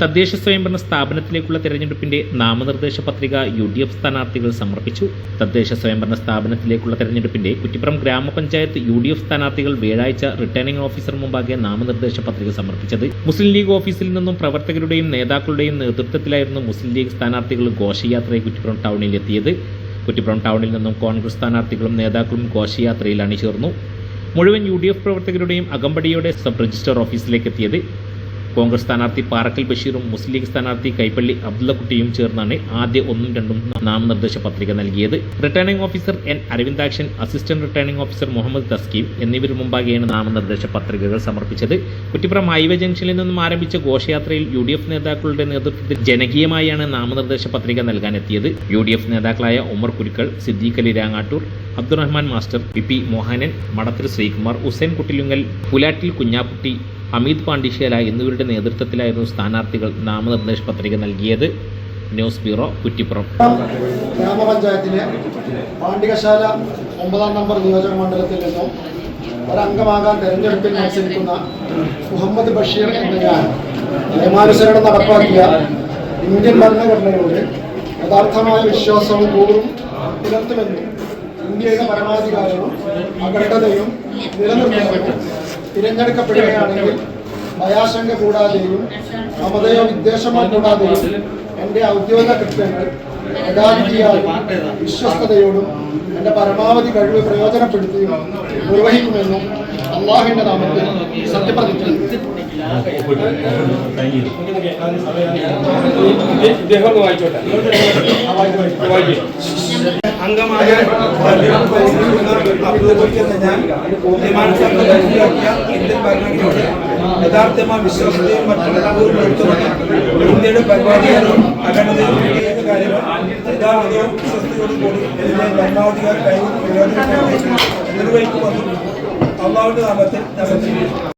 തദ്ദേശ സ്വയംഭരണ സ്ഥാപനത്തിലേക്കുള്ള തെരഞ്ഞെടുപ്പിന്റെ നാമനിർദ്ദേശ പത്രിക യു ഡി എഫ് സ്ഥാനാർത്ഥികൾ സമർപ്പിച്ചു. തദ്ദേശ സ്വയംഭരണ സ്ഥാപനത്തിലേക്കുള്ള തെരഞ്ഞെടുപ്പിന്റെ കുറ്റിപ്പുറം ഗ്രാമപഞ്ചായത്ത് യു ഡി എഫ് സ്ഥാനാർത്ഥികൾ വ്യാഴാഴ്ച റിട്ടേണിംഗ് ഓഫീസർ മുമ്പാകെ നാമനിർദ്ദേശ പത്രിക സമർപ്പിച്ചത്. മുസ്ലിം ലീഗ് ഓഫീസിൽ നിന്നും പ്രവർത്തകരുടെയും നേതാക്കളുടെയും നേതൃത്വത്തിലായിരുന്നു മുസ്ലിം ലീഗ് സ്ഥാനാർത്ഥികൾ ഘോഷയാത്രയെ കുറ്റിപ്പുറം ടൗണിൽ എത്തിയത് കുറ്റിപ്പുറം ടൗണിൽ നിന്നും കോൺഗ്രസ് സ്ഥാനാർത്ഥികളും നേതാക്കളും ഘോഷയാത്രയിൽ അണിചേർന്നു. മുഴുവൻ യു ഡി എഫ് പ്രവർത്തകരുടെയും അകമ്പടിയോടെ സബ് രജിസ്റ്റർ ഓഫീസിലേക്ക് എത്തിയത് കോൺഗ്രസ് സ്ഥാനാർത്ഥി പാറക്കൽ ബഷീറും മുസ്ലിം ലീഗ് സ്ഥാനാർത്ഥി കൈപ്പള്ളി അബ്ദുള്ളക്കുട്ടിയും ചേർന്നാണ് ആദ്യ ഒന്നും രണ്ടും നാമനിർദ്ദേശ പത്രിക നൽകിയത്. Returning officer N Aravindakshan assistant returning officer Muhammad Taskeem എന്നിവർ മുമ്പാകെയാണ് നാമനിർദ്ദേശ പത്രികകൾ സമർപ്പിച്ചത്. കുറ്റിപ്പുറം ഹൈവേ ജംഗ്ഷനിൽ നിന്നും ആരംഭിച്ച ഘോഷയാത്രയിൽ യു നേതാക്കളുടെ നേതൃത്വത്തിൽ ജനകീയമായാണ് നാമനിർദ്ദേശ പത്രിക നൽകാനെത്തിയത്. യു നേതാക്കളായ Umar Kurukkal Siddique Ali Rangattoor Abdurahman master V P Mohanan Madathil Sreekumar Hussain Kuttilungal Pulattil Kunhapputty Hameed Pandisseela എന്നിവരുടെ നേതൃത്വത്തിലായിരുന്നു സ്ഥാനാർത്ഥികൾ നാമനിർദ്ദേശ പത്രിക നൽകിയത്. News bureau Kuttippuram. ഗ്രാമപഞ്ചായത്തിലെ പാണ്ഡികശാല ഒമ്പതാം നമ്പർ നിയോജക മണ്ഡലത്തിൽ നിന്നും ഒരംഗമാകാൻ തെരഞ്ഞെടുപ്പിൽ മത്സരിക്കുന്ന മുഹമ്മദ് ബഷീർ എന്ന ഞാൻ നിയമാനുസരണം നടപ്പാക്കിയ ഇന്ത്യൻ ഭരണഘടനയോട് യഥാർത്ഥമായ വിശ്വാസവും കൂറും പുലർത്തുമെന്നും ഇന്ത്യയുടെ പരമാധികാരവും അഖണ്ഡതയും നിലനിർത്തുമെന്നും തിരഞ്ഞെടുക്കപ്പെടുകയാണെങ്കിൽ ഭയാശങ്ക കൂടാതെയും മമതയോ വിദ്വേഷമോ കൂടാതെയും എന്റെ ഔദ്യോഗിക കൃത്യങ്ങൾ യഥാവിധിയായും വിശ്വസ്തയോടും എന്റെ പരമാവധി കഴിവ് പ്രയോജനപ്പെടുത്തിയും നിർവഹിക്കുമെന്നും അള്ളാഹിന്റെ നാമത്തിൽ സത്യപ്രതിജ്ഞ അംഗമായ അഭിവൃദ്ധിക്കുന്ന ഞാൻ നിയമാനുസരണം മനസ്സിലാക്കിയ ഇന്ത്യൻ ഭരണഘടനയോട് യഥാർത്ഥമായ വിശ്വാസത്തെയും പുലർത്തുമെന്ന് ഇന്ത്യയുടെ പരിപാടികളും അഖണ്ഡതയും കാര്യവും യഥാർത്ഥവും വിശ്വസ്തയോടും കൂടി ഇതിനെ ഭരണാധികാര പ്രയോജനപ്പെടുത്തി നിർവഹിക്കുമെന്നും അള്ളാഹുവിന്റെ നാമത്തിൽ സത്യപ്പെടുന്നു